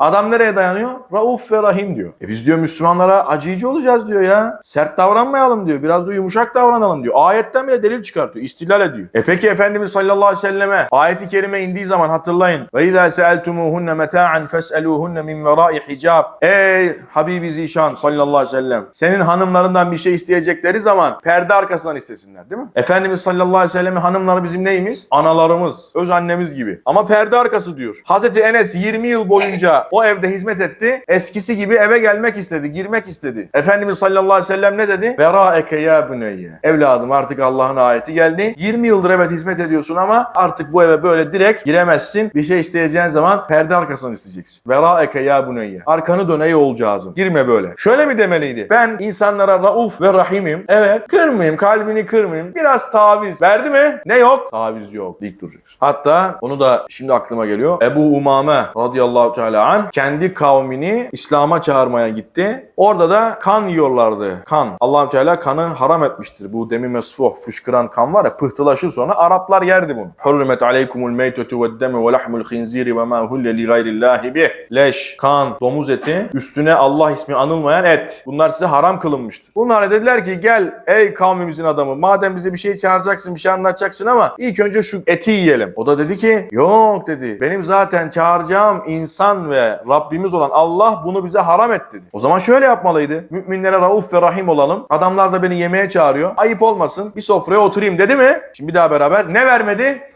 Adam nereye dayanıyor? Rauf ve Rahim diyor. E biz diyor Müslümanlara acıyıcı olacağız diyor ya. Sert davranmayalım diyor. Biraz da yumuşak davranalım diyor. Ayetten bile delil çıkartıyor. İstilal ediyor. E peki Efendimiz sallallahu aleyhi ve selleme ayeti kerime indiği zaman hatırlayın. Ve izâ seeltumuhunne meta'an fes'elûhunne min verâi hicab. Ey Habibi Zişan sallallahu aleyhi ve sellem. Senin hanımlarından bir şey isteyecekleri zaman perde arkasından istesinler değil mi? Efendimiz sallallahu aleyhi ve sellem'in hanımları bizim neyimiz? Analarımız, öz annemiz gibi. Ama perde arkası diyor. Hazreti Enes 20 yıl boyunca o evde hizmet etti. Eskisi gibi eve gelmek istedi, girmek istedi. Efendimiz sallallahu aleyhi ve sellem ne dedi? Veraeke ya buneyye. Evladım artık Allah'ın ayeti geldi. 20 yıldır evet hizmet ediyorsun ama artık bu eve böyle direkt giremezsin. Bir şey isteyeceğin zaman perde arkasından isteyeceksin. Veraeke ya buneyye. Arkanı dön ey oğulcağızım. Girme böyle. Şöyle mi demeliydi? Ben insanlara rauf ve rahimim. Evet. Kırmayayım, kalbini kırmayayım. Biraz taviz. Verdi mi? Ne yok? Taviz yok. Dik duracaksın. Hatta onu da şimdi aklıma geliyor. Ebu Umame radıyallahu teala an kendi kavmini İslam'a çağırmaya gitti. Orada da kan yiyorlardı. Kan. allah Teala kanı haram etmiştir. Bu demi mesfuh, fışkıran kan var ya pıhtılaşır sonra Araplar yerdi bunu. Hurrimet aleykumul meytetu ve demi ve lahmul khinziri ve ma hulle li gayrillahi bih. Leş, kan, domuz eti, üstüne Allah ismi anılmayan et. Bunlar size haram kılınmıştır. Bunlar dediler ki gel ey kavmimizin adamı madem bize bir şey çağıracaksın, bir şey anlatacaksın ama ilk önce şu eti yiyelim. O da dedi ki yok dedi. Benim zaten çağıracağım insan ve Rabbimiz olan Allah bunu bize haram et dedi. O zaman şöyle yapmalıydı. Müminlere rauf ve rahim olalım. Adamlar da beni yemeğe çağırıyor. Ayıp olmasın. Bir sofraya oturayım dedi mi? Şimdi bir daha beraber ne vermedi?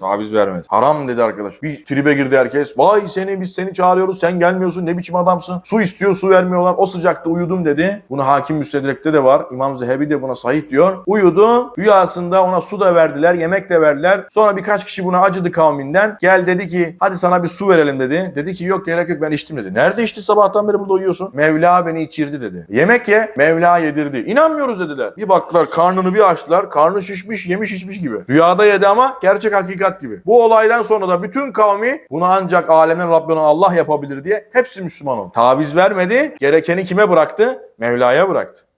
Taviz vermedi. Haram dedi arkadaş. Bir tribe girdi herkes. Vay seni biz seni çağırıyoruz sen gelmiyorsun ne biçim adamsın. Su istiyor su vermiyorlar. O sıcakta uyudum dedi. Bunu hakim müstedrekte de var. İmam Zehebi de buna sahih diyor. Uyudu. Rüyasında ona su da verdiler. Yemek de verdiler. Sonra birkaç kişi buna acıdı kavminden. Gel dedi ki hadi sana bir su verelim dedi. Dedi ki yok gerek yok ben içtim dedi. Nerede içti sabahtan beri burada uyuyorsun? Mevla beni içirdi dedi. Yemek ye Mevla yedirdi. İnanmıyoruz dediler. Bir baktılar karnını bir açtılar. Karnı şişmiş yemiş içmiş gibi. Rüyada yedi ama gerçek hakikat gibi. Bu olaydan sonra da bütün kavmi bunu ancak alemin Rabbi olan Allah yapabilir diye hepsi Müslüman oldu. Taviz vermedi. Gerekeni kime bıraktı? Mevla'ya bıraktı.